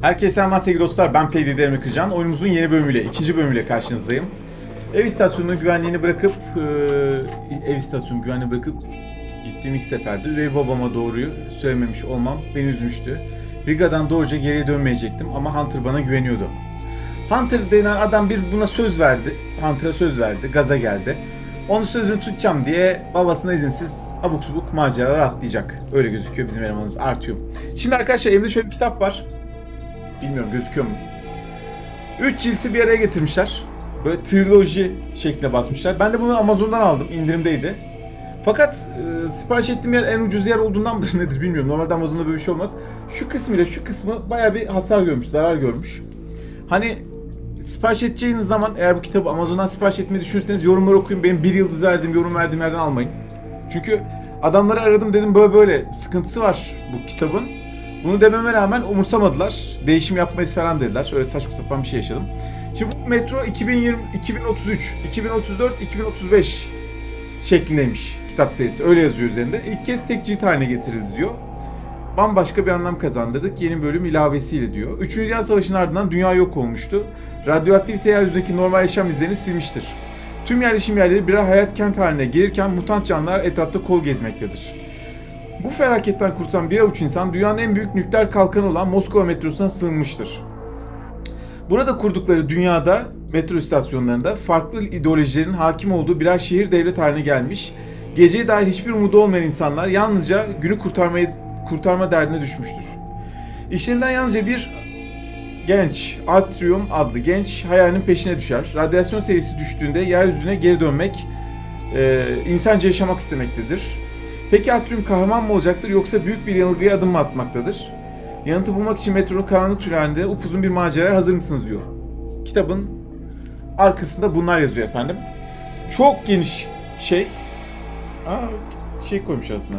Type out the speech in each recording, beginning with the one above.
Herkese selamlar sevgili dostlar. Ben PDD Emre Kırcan. Oyunumuzun yeni bölümüyle, ikinci bölümüyle karşınızdayım. Ev istasyonunun güvenliğini bırakıp, e, ev istasyonunun güvenliğini bırakıp gittiğim ilk seferde üvey babama doğruyu söylememiş olmam beni üzmüştü. Riga'dan doğruca geriye dönmeyecektim ama Hunter bana güveniyordu. Hunter denen adam bir buna söz verdi. Hunter'a söz verdi, gaza geldi. Onun sözünü tutacağım diye babasına izinsiz abuk subuk maceralar atlayacak. Öyle gözüküyor bizim elemanımız Artyom. Şimdi arkadaşlar elimde şöyle bir kitap var. Bilmiyorum gözüküyor mu? 3 cilti bir araya getirmişler. Böyle triloji şekline basmışlar. Ben de bunu Amazon'dan aldım. indirimdeydi. Fakat e, sipariş ettiğim yer en ucuz yer olduğundan mıdır nedir bilmiyorum. Normalde Amazon'da böyle bir şey olmaz. Şu kısmı ile şu kısmı baya bir hasar görmüş, zarar görmüş. Hani sipariş edeceğiniz zaman eğer bu kitabı Amazon'dan sipariş etmeyi düşünürseniz yorumları okuyun. Benim bir yıldız verdiğim, yorum verdiğim yerden almayın. Çünkü adamları aradım dedim böyle böyle sıkıntısı var bu kitabın. Bunu dememe rağmen umursamadılar. Değişim yapmayız falan dediler. Öyle saçma sapan bir şey yaşadım. Şimdi bu metro 2020, 2033, 2034, 2035 şeklindeymiş kitap serisi. Öyle yazıyor üzerinde. İlk kez tek cilt haline getirildi diyor. Bambaşka bir anlam kazandırdık yeni bölüm ilavesiyle diyor. Üçüncü Dünya Savaşı'nın ardından dünya yok olmuştu. Radyoaktivite yeryüzündeki normal yaşam izlerini silmiştir. Tüm yerleşim yerleri birer hayat kent haline gelirken mutant canlılar etrafta kol gezmektedir. Bu felaketten kurtulan bir avuç insan dünyanın en büyük nükleer kalkanı olan Moskova metrosuna sığınmıştır. Burada kurdukları dünyada metro istasyonlarında farklı ideolojilerin hakim olduğu birer şehir devlet haline gelmiş, geceye dair hiçbir umudu olmayan insanlar yalnızca günü kurtarmayı kurtarma derdine düşmüştür. İşlerinden yalnızca bir genç, Atrium adlı genç hayalinin peşine düşer. Radyasyon seviyesi düştüğünde yeryüzüne geri dönmek, e, insanca yaşamak istemektedir. Peki Atrium kahraman mı olacaktır yoksa büyük bir yanılgıya adım mı atmaktadır? Yanıtı bulmak için metronun karanlık tünelinde upuzun bir maceraya hazır mısınız diyor. Kitabın arkasında bunlar yazıyor efendim. Çok geniş şey. Aa, şey koymuş arasına.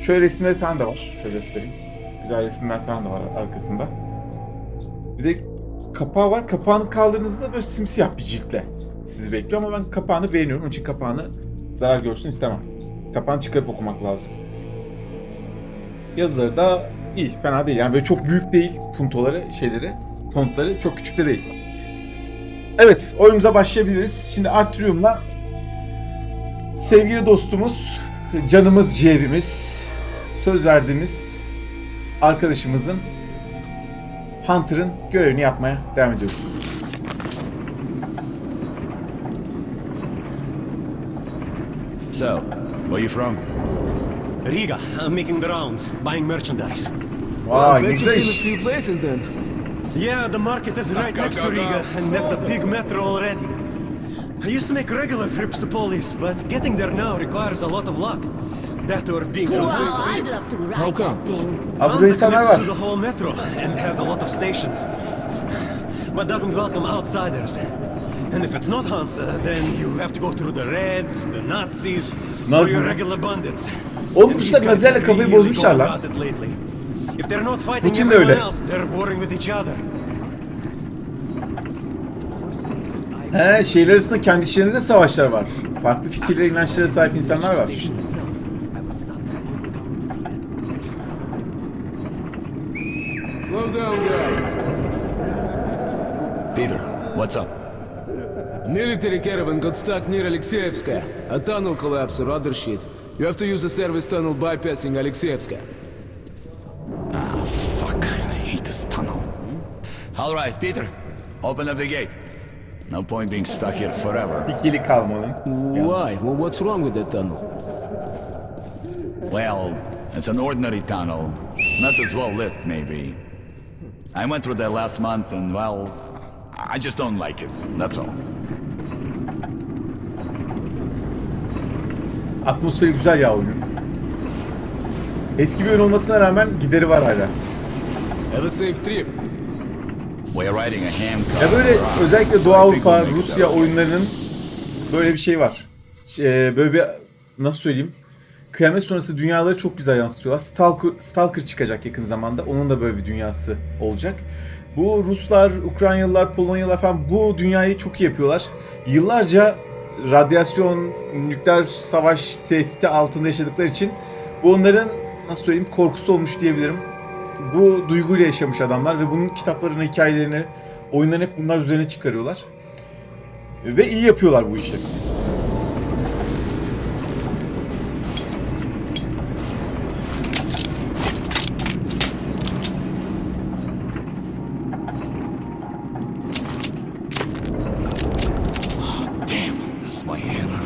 Şöyle resimleri falan da var. Şöyle göstereyim. Güzel resimler falan da var arkasında. Bir de kapağı var. Kapağını kaldırdığınızda böyle simsiyah bir ciltle sizi bekliyor ama ben kapağını beğeniyorum. Onun için kapağını zarar görsün istemem. Kapağını çıkarıp okumak lazım. Yazıları da iyi, fena değil. Yani böyle çok büyük değil puntoları, şeyleri, fontları çok küçük de değil. Evet, oyunumuza başlayabiliriz. Şimdi Arturium'la sevgili dostumuz, canımız, ciğerimiz, söz verdiğimiz arkadaşımızın Hunter'ın görevini yapmaya devam ediyoruz. So, where are you from? Riga, I'm making the rounds, buying merchandise. Vay ne Bet güzel you've seen a few places then. Yeah, the market is right next to Riga, and that's a big metro already. I used to make regular trips to Polis, but getting there now requires a lot of luck. That or being from Wow, Sicily. I'd love to ride How come? that thing. Aa, burada Hansa connects to the whole metro and has a lot of stations, but doesn't welcome outsiders. And if it's not Hansa, then you have to go through the Reds, the Nazis, or Nazi your regular bandits. Oğlum bu sefer Nazilerle are kafayı bozmuşlar lan. If they're not fighting Putin de everyone öyle. else, they're warring with each other. He, şehirler arasında kendi işlerinde de savaşlar var. Farklı fikirlere, inançlara sahip insanlar var. Slow down, military caravan got stuck near Alexeyevska. A tunnel collapse or other shit. You have to use a service tunnel bypassing Alexeyevska. Ah, fuck. I hate this tunnel. All right, Peter. Open up the gate. No point being stuck here forever. İkili kalmanın. Why? Well, what's wrong with that tunnel? Well, it's an ordinary tunnel. Not as well lit, maybe. I went through there last month and, well, I just don't like it. That's all. Atmosferi güzel ya oyunun. Eski bir oyun olmasına rağmen gideri var hala. Have a safe trip. Ya böyle özellikle Doğu Avrupa, Rusya oyunlarının böyle bir şey var. Şey, böyle bir nasıl söyleyeyim? Kıyamet sonrası dünyaları çok güzel yansıtıyorlar. Stalker, Stalker çıkacak yakın zamanda. Onun da böyle bir dünyası olacak. Bu Ruslar, Ukraynalılar, Polonyalılar falan bu dünyayı çok iyi yapıyorlar. Yıllarca radyasyon, nükleer savaş tehdidi altında yaşadıkları için bu onların nasıl söyleyeyim korkusu olmuş diyebilirim. bu duyguyla yaşamış adamlar ve bunun kitaplarını, hikayelerini, oyunlarını hep bunlar üzerine çıkarıyorlar. Ve iyi yapıyorlar bu işi. Damn, that's my hammer.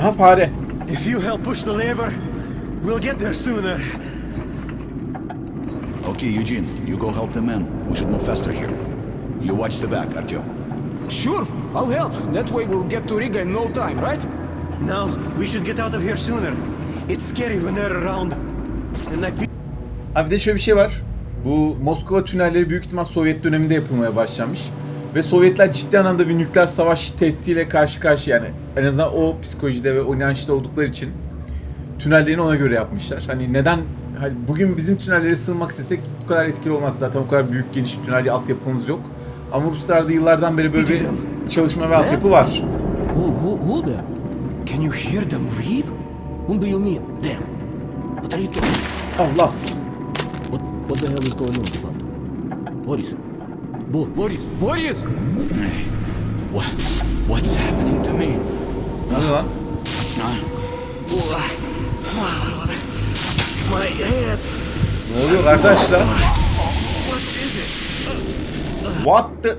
Aha fare. If you help push the lever, we'll get there sooner. Okay, Eugene, you go help the men. We should move faster here. You watch the back, Artyom. Sure, I'll help. That way we'll get to Riga in no time, right? Now, we should get out of here sooner. It's scary when they're around. And I... Abi de şöyle bir şey var. Bu Moskova tünelleri büyük ihtimal Sovyet döneminde yapılmaya başlanmış. Ve Sovyetler ciddi anlamda bir nükleer savaş tehdidiyle karşı karşıya yani. En azından o psikolojide ve o inançta oldukları için tünellerini ona göre yapmışlar. Hani neden hani bugün bizim tünellere sığınmak istesek bu kadar etkili olmaz zaten o kadar büyük geniş tünel altyapımız yok. Ama Ruslarda yıllardan beri böyle bir çalışma ve altyapı var. Who, who, who there? Can you hear them weep? Whom do you mean? Them. What are you talking? Allah. What, what the hell is going on? Boris. Bo Boris. Boris! What? What's happening to me? Ne oluyor lan? My head! Ne oluyor kardeşler? What is it? What the...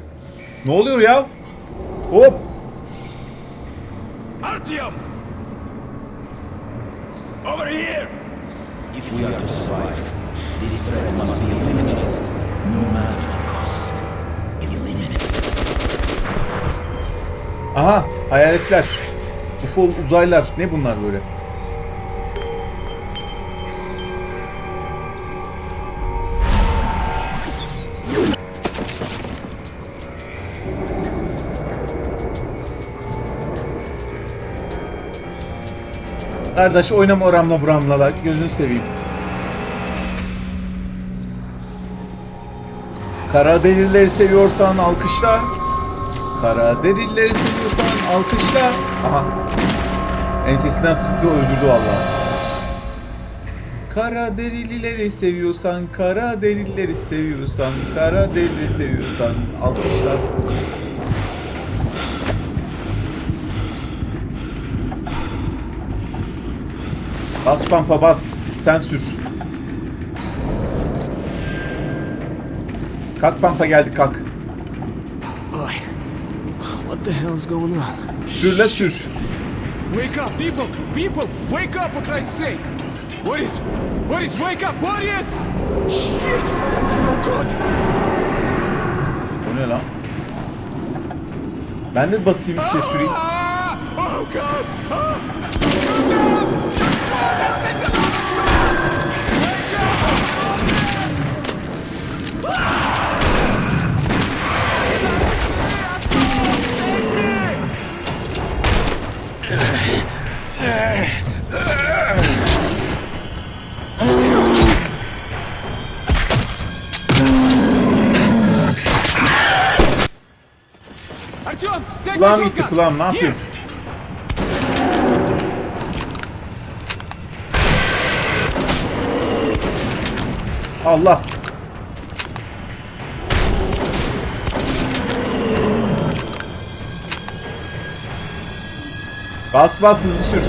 Ne oluyor ya? Hop. Artyom! Over here! If we are to survive, this threat must be eliminated, no matter Aha hayaletler. UFO uzaylar. Ne bunlar böyle? Kardeş oynama oramla buramla la. Gözünü seveyim. Kara delilleri seviyorsan alkışla. Kara delilleri seviyorsan alkışla. Aha. Ensesinden sıktı öldürdü vallahi. Kara derileri seviyorsan, kara derileri seviyorsan, kara derileri seviyorsan alkışla. Bas pampa bas. Sen sür. Kalk pampa geldi kalk. What the hell's going on? Sür la sür. Wake up, people! People! Wake up, for Christ's sake! Boris! Boris, wake up! Boris! Shit! It's no good! O ne lan? Ben de basayım bir şey süreyim. Ah! Oh, God! Ah! Artyom, Kulağım gitti kulağım ne yapayım? Allah. Bas bas hızlı sür.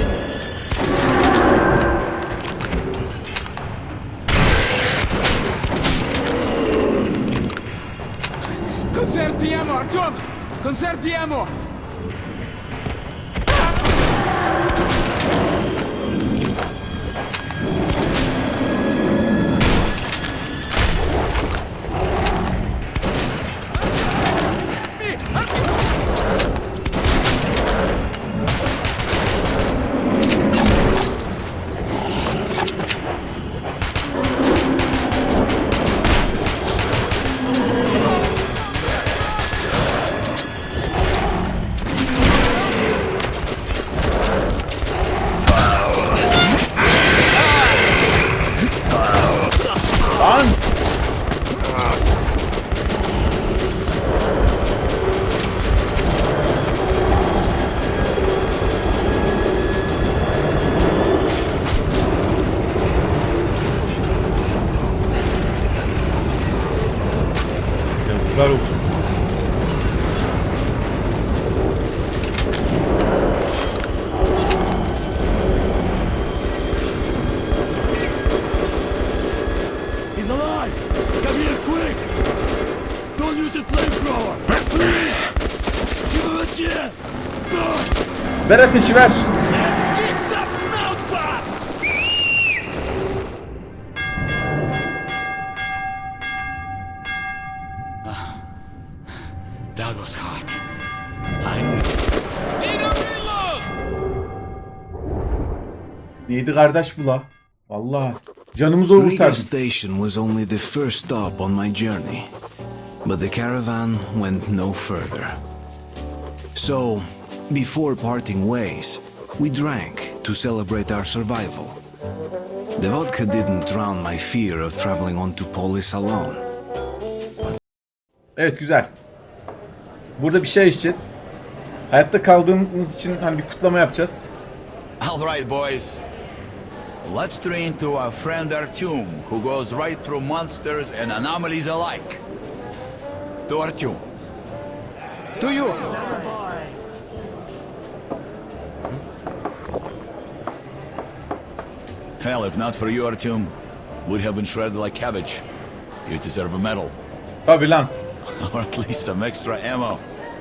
Ammo, Artyom! Conserve Ver ateşi ver. Bots! That was hot. I need Neydi kardeş bu la? Vallahi. Canımı zor Riga kurtardın. station was only the first stop on my journey, but the caravan went no further. So, before parting ways, we drank to celebrate our survival. The vodka didn't drown my fear of traveling on to Polis alone. Evet güzel. Burada bir şey içeceğiz. Hayatta kaldığımız için hani bir kutlama yapacağız. All right, boys. Let's train to our friend Artyom, who goes right through monsters and anomalies alike. To Artyom. To you! Hell, if not for you, Artyom, would have been shredded like cabbage. You deserve a medal. Tabii lan. Or at least some extra ammo.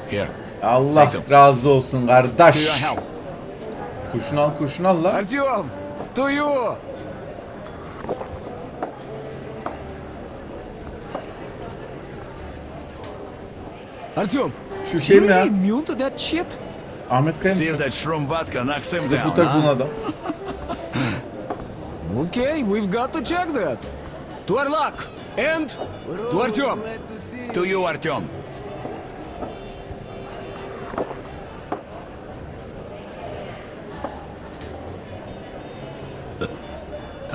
Here. Allah razı olsun kardeş. Kurşun al kurşun al la. Artyom, to you. Artyom, şu şey mi ya? Ahmet Kaya mı? Save that shroom vodka, knocks him down. Bu takımın adam. Okay, we've got to check that. To our luck. And to Artyom. To, to you, Artyom.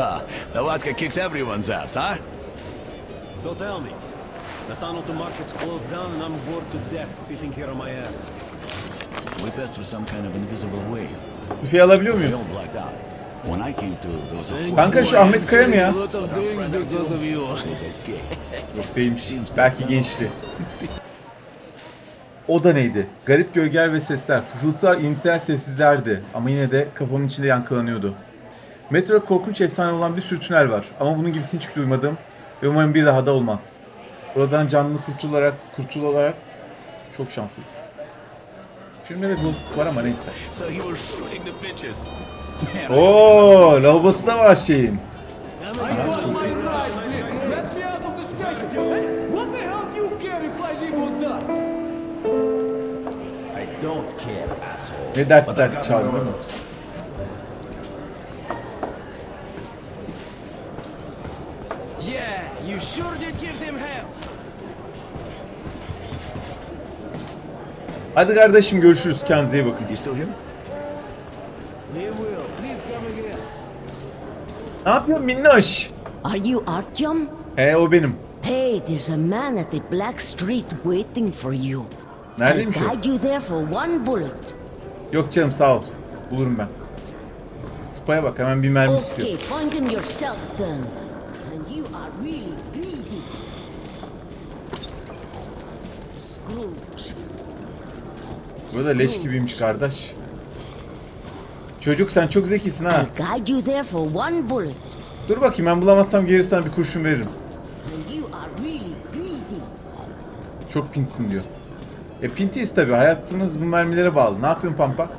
Ah, the vodka kicks everyone's ass, huh? So tell me, the tunnel to market's closed down and I'm bored to death sitting here on my ass. We passed through some kind of invisible wave. If you. When I came to, there was a Kanka şu Ahmet Kaya mı ya? Yok değilmiş. Belki gençti. O da neydi? Garip gölgeler ve sesler. Fısıltılar, iniltiler sessizlerdi. Ama yine de kafamın içinde yankılanıyordu. Metroda korkunç efsane olan bir sürü tünel var. Ama bunun gibisini hiç duymadım. Ve umarım bir daha da olmaz. Oradan canlı kurtularak, kurtularak çok şanslıyım. Filmde de bozuk var ama neyse. So you were shooting the bitches. Oo, lavabosu da var şeyin. Ne dert dert çaldı değil mi? Yeah, you sure did give them hell. Hadi kardeşim görüşürüz. Kendinize iyi bakın. Ne yapıyorsun minnoş? Are you Artyom? He o benim. Hey, there's a man at the Black Street waiting for you. I'll Neredeymiş o? guide you there for one bullet. Yok canım sağ ol. Bulurum ben. Spaya bak hemen bir mermi istiyor. Okay, find him yourself then. And you are really greedy. Scrooge. Bu da leş gibiymiş kardeş. Çocuk sen çok zekisin ha. Dur bakayım ben bulamazsam geri sana bir kurşun veririm. Çok pintisin diyor. E pintiyiz tabi hayatımız bu mermilere bağlı. Ne yapıyorsun Pampa?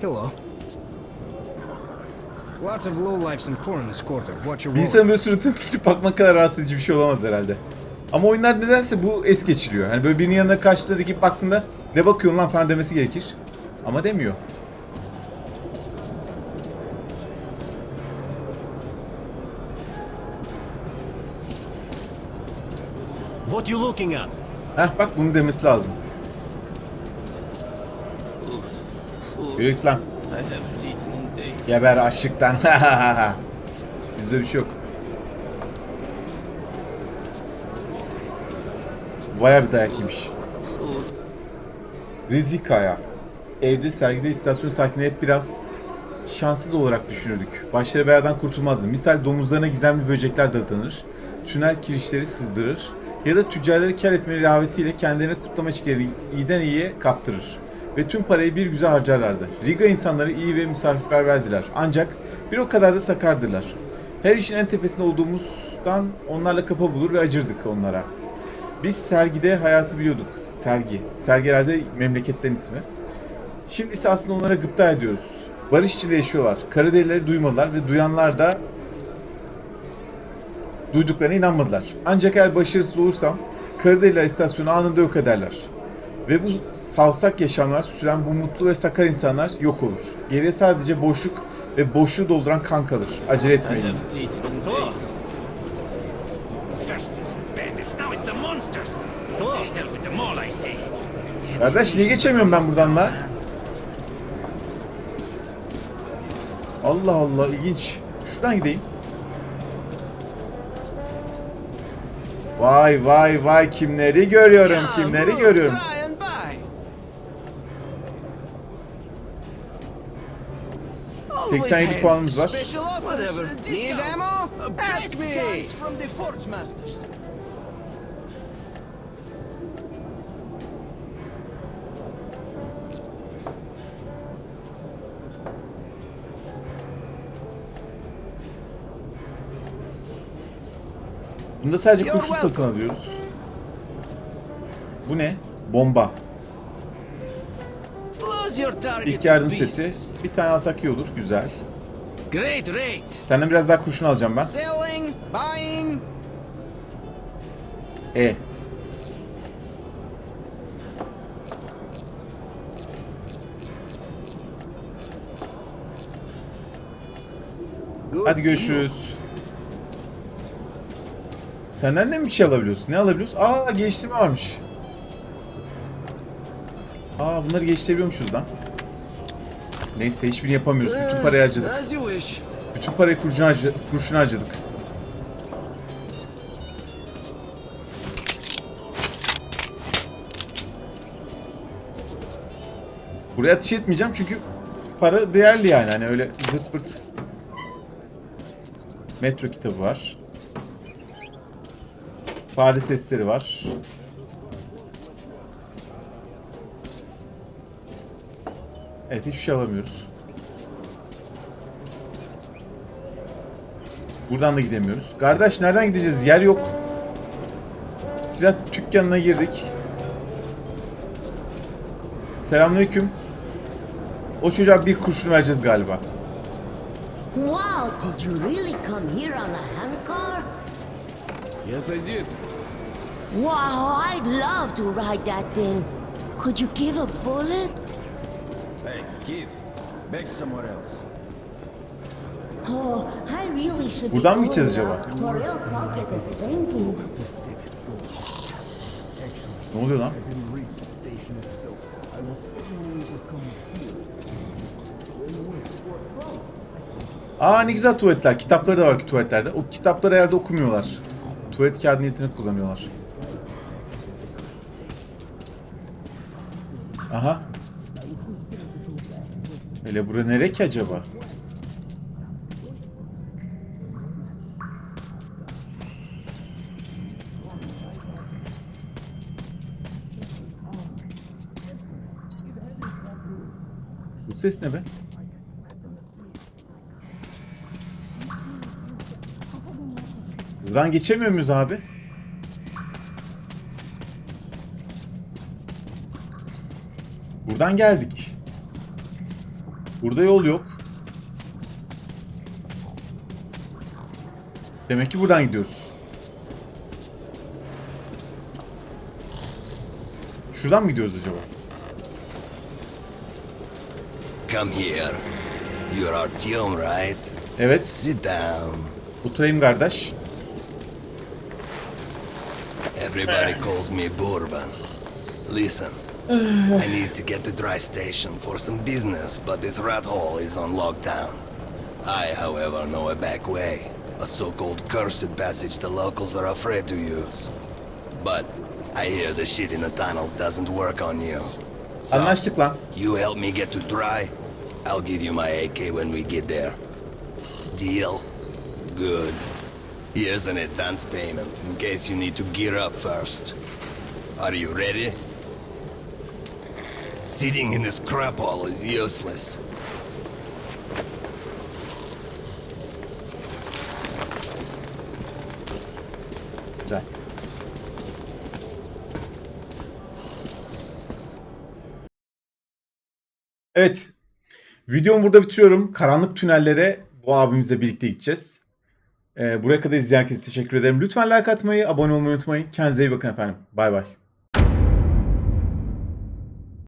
Hello. Lots of lowlifes and porn in this quarter. Watch your Bir insanın böyle suratını tutup bakmak kadar rahatsız edici bir şey olamaz herhalde. Ama oyunlar nedense bu es geçiriyor. Hani böyle birinin yanına karşısına dikip baktığında ne bakıyorsun lan falan demesi gerekir. Ama demiyor. What you looking at? Heh bak bunu demesi lazım. Yürü git lan. Geber açlıktan. Bizde bir şey yok. Baya bir dayak yemiş. Rizikaya. Evde, sergide, istasyon sakinleri hep biraz şanssız olarak düşünürdük. Başları beladan kurtulmazdı. Misal domuzlarına gizemli böcekler dadanır. Tünel kirişleri sızdırır. Ya da tüccarları kar etme rehavetiyle kendilerine kutlama içkilerini iyiden iyiye kaptırır ve tüm parayı bir güzel harcarlardı. Riga insanları iyi ve misafirperverdiler ancak bir o kadar da sakardırlar. Her işin en tepesinde olduğumuzdan onlarla kafa bulur ve acırdık onlara. Biz sergide hayatı biliyorduk. Sergi. Sergi herhalde memleketten ismi. Şimdi ise aslında onlara gıpta ediyoruz. Barış içinde yaşıyorlar. Karadelileri duymadılar ve duyanlar da duyduklarına inanmadılar. Ancak eğer başarısız olursam Karadeliler istasyonu anında yok ederler. Ve bu savsak yaşamlar süren bu mutlu ve sakar insanlar yok olur. Geriye sadece boşluk ve boşluğu dolduran kan kalır. Acele etmeyin. Kardeş niye geçemiyorum ben buradan la? Allah Allah ilginç. Şuradan gideyim. Vay vay vay kimleri görüyorum kimleri görüyorum. Try and buy. 87 puanımız var. Bunda sadece kurşun satın alıyoruz. Bu ne? Bomba. İlk yardım seti. Bir tane alsak iyi olur. Güzel. Great rate. Senden biraz daha kurşun alacağım ben. Selling, buying. E. Hadi görüşürüz. Senden de mi bir şey alabiliyorsun? Ne alabiliyoruz? Aa geliştirme varmış. Aa bunları geliştirebiliyormuşuz lan. Neyse hiçbirini yapamıyoruz. Bütün parayı harcadık. Wish. Bütün parayı kurşun, harca kurşun harcadık. Buraya ateş etmeyeceğim çünkü para değerli yani hani öyle zırt pırt. Metro kitabı var. Fare sesleri var. Evet hiçbir şey alamıyoruz. Buradan da gidemiyoruz. Kardeş nereden gideceğiz? Yer yok. Silah dükkanına girdik. Selamünaleyküm. O çocuğa bir kurşun vereceğiz galiba. Wow, did you really come here on a handcar? Yes, I did. Wow, I'd love to ride that thing. Could you give a bullet? Hey, kid. Beg somewhere else. Oh, I really should be Buradan mı going gideceğiz now, acaba? Or else I'll get a spanking. Ne oluyor lan? Aa ne güzel tuvaletler. Kitapları da var ki tuvaletlerde. O kitapları herhalde okumuyorlar. Tuvalet kağıdı niyetine kullanıyorlar. Aha. Öyle bura nere ki acaba? Bu ses ne be? Buradan geçemiyor muyuz abi? Buradan geldik. Burada yol yok. Demek ki buradan gidiyoruz. Şuradan mı gidiyoruz acaba? Come here. You're Artyom, right? Evet. Sit down. Oturayım kardeş. Everybody calls me Bourbon. Listen. I need to get to Dry Station for some business, but this rat hole is on lockdown. I, however, know a back way. A so-called cursed passage the locals are afraid to use. But I hear the shit in the tunnels doesn't work on you. So, Anlaştık lan. You help me get to Dry, I'll give you my AK when we get there. Deal? Good. Here's an advance payment in case you need to gear up first. Are you ready? Sitting in this crap hole is useless. Evet. Videomu burada bitiriyorum. Karanlık tünellere bu abimizle birlikte gideceğiz. Ee, buraya kadar izleyen herkese teşekkür ederim. Lütfen like atmayı, abone olmayı unutmayın. Kendinize iyi bakın efendim. Bay bay.